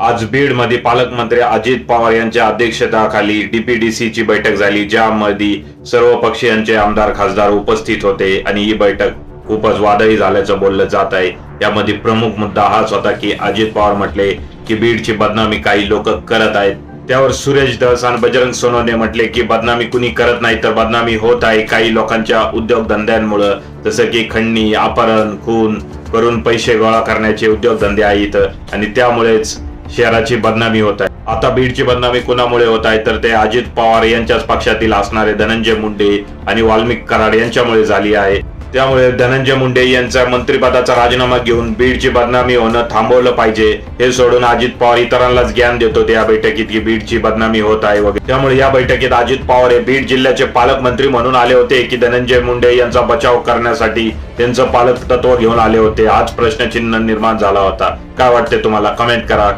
आज बीडमध्ये पालकमंत्री अजित पवार यांच्या अध्यक्षतेखाली डीपीडीसी ची बैठक झाली ज्यामध्ये सर्व पक्षीयांचे आमदार खासदार उपस्थित होते आणि ही बैठक खूपच वादळी झाल्याचं बोललं जात आहे. यामध्ये प्रमुख मुद्दा हाच होता की अजित पवार म्हटले की बीडची बदनामी काही लोक करत आहेत. त्यावर सुरेश दस आणि बजरंग सोनवणे म्हटले की बदनामी कुणी करत नाही तर बदनामी होत आहे. काही लोकांच्या उद्योगधंद्यांमुळं जसं की खंडणी अपहरण खून करून पैसे गोळा करण्याचे उद्योगधंदे आहेत. आणि त्यामुळेच शहराची बदनामी होत आहे. आता बीडची बदनामी कुणामुळे होत आहे? तर ते अजित पवार यांच्याच पक्षातील असणारे धनंजय मुंडे आणि वाल्मिक कराड यांच्यामुळे झाली आहे. त्यामुळे धनंजय मुंडे यांचा मंत्रिपदाचा राजीनामा घेऊन बीडची बदनामी होणं थांबवलं पाहिजे हे सोडून अजित पवार इतरांनाच ज्ञान देतो या बैठकीत की बीडची बदनामी होत आहे वगैरे. त्यामुळे या बैठकीत अजित पवार हे बीड जिल्ह्याचे पालकमंत्री म्हणून आले होते की धनंजय मुंडे यांचा बचाव करण्यासाठी त्यांचं पालक तत्व घेऊन आले होते. आज प्रश्नचिन्ह निर्माण झाला होता. काय वाटते तुम्हाला? कमेंट करा.